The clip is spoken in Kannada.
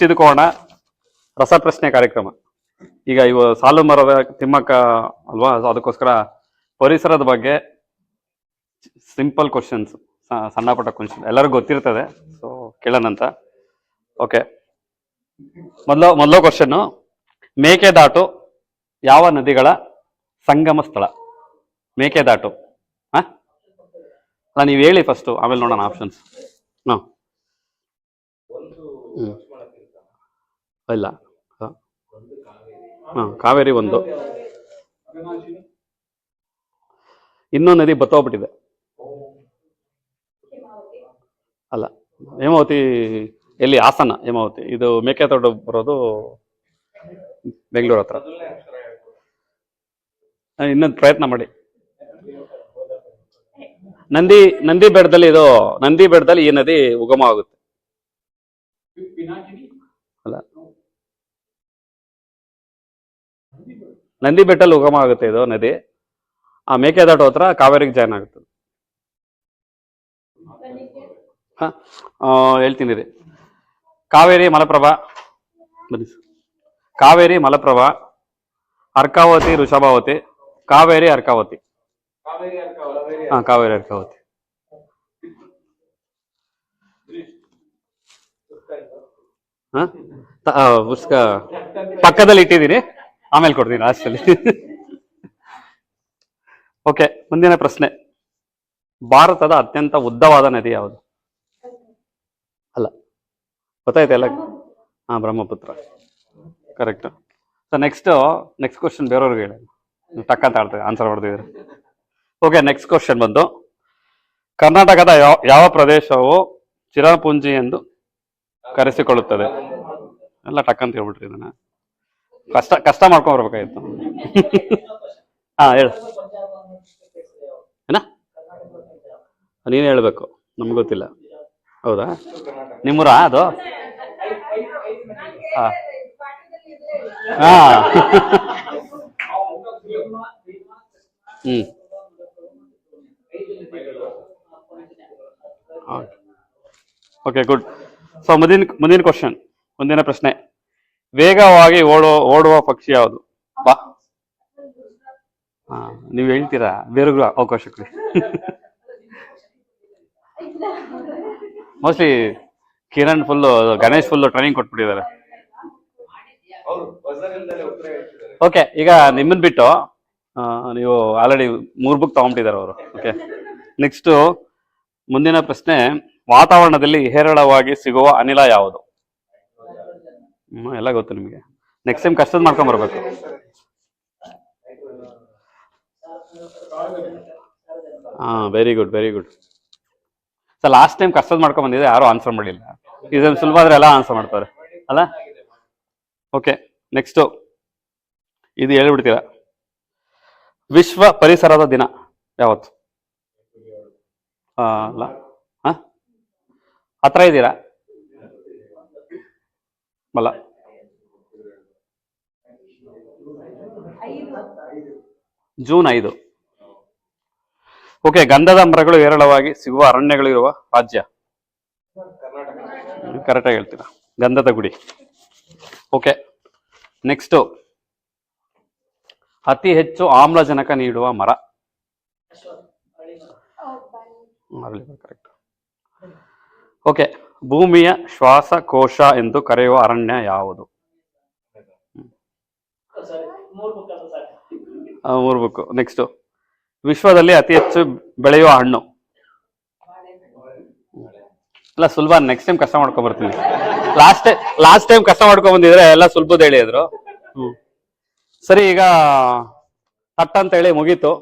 ನೆಕ್ಸ್ಟ್ ಇದಕ್ಕೆ ಹೋಗೋಣ ರಸಪ್ರಶ್ನೆ ಕಾರ್ಯಕ್ರಮ. ಈಗ ಇವ ಸಾಲು ಮರದ ತಿಮ್ಮಕ್ಕ ಅಲ್ವಾ? ಅದಕ್ಕೋಸ್ಕರ ಪರಿಸರದ ಬಗ್ಗೆ ಸಿಂಪಲ್ ಕ್ವಶನ್ಸ್ ಸಣ್ಣ ಪುಟ್ಟ ಕ್ವಶನ್ ಎಲ್ಲರಿಗೂ ಗೊತ್ತಿರ್ತದೆ, ಸೊ ಕೇಳೋಣಂತ ಓಕೆ ಮೊದಲ ಮೊದಲ ಕ್ವಶನ್ನು ಮೇಕೆದಾಟು ಯಾವ ನದಿಗಳ ಸಂಗಮ ಸ್ಥಳ? ಮೇಕೆದಾಟು. ಹಾ? ನೀವು ಹೇಳಿ ಫಸ್ಟು ಆಮೇಲೆ ನೋಡೋಣ ಆಪ್ಷನ್ಸ್ ಹಾಂ ಹ್ಞೂ ಇಲ್ಲ ಹಾಂ. ಕಾವೇರಿ ಒಂದು. ಇನ್ನೊಂದು ನದಿ ಬತ್ತೋಗ್ಬಿಟ್ಟಿದೆ. ಅಲ್ಲ, ಹೇಮಾವತಿ, ಎಲ್ಲಿ? ಹಾಸನ ಹೇಮಾವತಿ. ಇದು ಮೇಕೆ ಮೇಕೆದಾಟು ಬರೋದು ಬೆಂಗಳೂರು ಹತ್ರ. ಇನ್ನೊಂದು ಪ್ರಯತ್ನ ಮಾಡಿ. ನಂದಿ ನಂದಿ ಬೆಟ್ಟದಲ್ಲಿ ಇದು, ನಂದಿ ಬೆಟ್ಟದಲ್ಲಿ ಈ ನದಿ ಉಗಮ ಆಗುತ್ತೆ ನಂದಿ ಬೆಟ್ಟಲ್ಲಿ ಉಗಮ ಆಗುತ್ತೆ ಇದು ನದಿ. ಆ ಮೇಕೆದಾಟು ಹತ್ರ ಕಾವೇರಿಗೆ ಜಾಯ್ನ್ ಆಗುತ್ತೆ. ಹೇಳ್ತೀನಿ ರೀ. ಕಾವೇರಿ ಮಲಪ್ರಭಾ, ಬನ್ನಿ ಕಾವೇರಿ ಮಲಪ್ರಭಾ, ಅರ್ಕಾವತಿ, ಋಷಭಾವತಿ, ಕಾವೇರಿ, ಅರ್ಕಾವತಿ. ಹಾ, ಕಾವೇರಿ, ಅರ್ಕಾವತಿ. ಹಾ? ಪುಸ್ತಕ ಪಕ್ಕದಲ್ಲಿ ಇಟ್ಟಿದ್ದೀನಿ. ಆಮೇಲೆ ಕೊಡ್ತೀನಿ ಲಾಸ್ಟಲ್ಲಿ ಓಕೆ ಮುಂದಿನ ಪ್ರಶ್ನೆ. ಭಾರತದ ಅತ್ಯಂತ ಉದ್ದವಾದ ನದಿ ಯಾವುದು? ಅಲ್ಲ, ಗೊತ್ತಾಯ್ತಾ ಎಲ್ಲ? ಹಾ, Brahmaputra. Correct so next next question ಬೇರೆಯವ್ರಿಗೆ ಹೇಳಿ. ಟಕ್ ಅಂತ ಆಡ್ತಾರೆ ಆನ್ಸರ್ ಹೊಡೆದಿದ್ರೆ ಓಕೆ ನೆಕ್ಸ್ಟ್ ಕ್ವಶನ್ ಬಂದು, ಕರ್ನಾಟಕದ ಯಾವ ಯಾವ ಪ್ರದೇಶವು ಚಿರಪುಂಜಿ ಎಂದು ಕರೆಸಿಕೊಳ್ಳುತ್ತದೆ? ಎಲ್ಲ ಟಕ್ ಅಂತ ಹೇಳ್ಬಿಟ್ರಿ ಇದನ್ನ. ಕಷ್ಟ ಕಷ್ಟ ಮಾಡ್ಕೊಂಡ್ ಬರ್ಬೇಕಾಗಿತ್ತು. ಹಾ, ಹೇಳು. ಏನ? ನೀನು ಹೇಳಬೇಕು, ನಮ್ಗೆ ಗೊತ್ತಿಲ್ಲ. ಹೌದಾ? ನಿಮ್ಮೂರಾ ಅದು? ಹಾಂ. ಹಾ. ಹ್ಮ್. ಓಕೆ ಗುಡ್ ಸೊ ಮುಂದಿನ ಮುಂದಿನ ಕ್ವಶನ್ ಮುಂದಿನ ಪ್ರಶ್ನೆ. ವೇಗವಾಗಿ ಓಡುವ ಓಡುವ ಪಕ್ಷಿ ಯಾವುದು? ಬಾ. ನೀವು ಹೇಳ್ತೀರಾ? ಬೇರೆಗೂ ಅವಕಾಶ ಕೊಡಿ. Mostly Kiran full Ganesh full training ಕೊಟ್ಬಿಟ್ಟಿದ್ದಾರೆ. Okay ಈಗ ನಿಮ್ಮನ್ ಬಿಟ್ಟು ನೀವು ಆಲ್ರೆಡಿ ಮೂರು ಬುಕ್ ತಗೊಂಡ್ಬಿಟ್ಟಿದ್ದಾರೆ ಅವರು. ಓಕೆ ನೆಕ್ಸ್ಟ್ ಮುಂದಿನ ಪ್ರಶ್ನೆ, ವಾತಾವರಣದಲ್ಲಿ ಹೇರಳವಾಗಿ ಸಿಗುವ ಅನಿಲ ಯಾವುದು? ಹ್ಮ್, ಎಲ್ಲ ಗೊತ್ತು ನಿಮಗೆ. ನೆಕ್ಸ್ಟ್ ಟೈಮ್ ಕಷ್ಟದ ಮಾಡ್ಕೊಂಬರ್ಬೇಕು ಹಾಂ very good very good sir last time ಕಷ್ಟದ ಮಾಡ್ಕೊಂಡ್ ಬಂದಿದೆ ಯಾರೂ ಆನ್ಸರ್ ಮಾಡಿಲ್ಲ. ಇದನ್ನು ಸುಲಭ ಆದರೆ ಎಲ್ಲ ಆನ್ಸರ್ ಮಾಡ್ತಾರೆ. ಅಲ್ಲ? ಓಕೆ ನೆಕ್ಸ್ಟು ಇದು ಹೇಳ್ಬಿಡ್ತೀರಾ? ವಿಶ್ವ ಪರಿಸರದ ದಿನ ಯಾವತ್ತು? ಅಲ್ಲ? ಹಾಂ? ಹತ್ರ ಇದ್ದೀರಾ ಬಲ್ಲ ಜೂನ್ ಐದು. ಓಕೆ ಗಂಧದ ಮರಗಳು ಹೇರಳವಾಗಿ ಸಿಗುವ ಅರಣ್ಯಗಳಿರುವ ರಾಜ್ಯ. ಕರೆಕ್ಟಾಗಿ ಹೇಳ್ತೀರಾ? ಗಂಧದ ಗುಡಿ. Okay next. ಅತಿ ಹೆಚ್ಚು ಆಮ್ಲಜನಕ ನೀಡುವ ಮರ. ಕರೆಕ್ಟ್. ಓಕೆ ಭೂಮಿಯ ಶ್ವಾಸಕೋಶ ಎಂದು ಕರೆಯುವ ಅರಣ್ಯ ಯಾವುದು? ಮೂರು ಬುಕ್ ನೆಕ್ಸ್ಟ್ ವಿಶ್ವದಲ್ಲಿ ಅತಿ ಹೆಚ್ಚು ಬೆಳೆಯುವ ಹಣ್ಣು? ಅಲ್ಲ ಸುಲಭ. ನೆಕ್ಸ್ಟ್ ಟೈಮ್ ಕಷ್ಟ ಮಾಡ್ಕೊಂಡ್ ಬರ್ತೀನಿ ಲಾಸ್ಟ್ ಲಾಸ್ಟ್ ಟೈಮ್ ಕಷ್ಟ ಮಾಡ್ಕೊಂಡ್ ಬಂದಿದ್ರೆ ಎಲ್ಲ ಸುಲಭದ ಹೇಳಿದ್ರು. ಸರಿ, ಈಗ ತಟ್ ಅಂತ ಹೇಳಿ ಮುಗೀತು.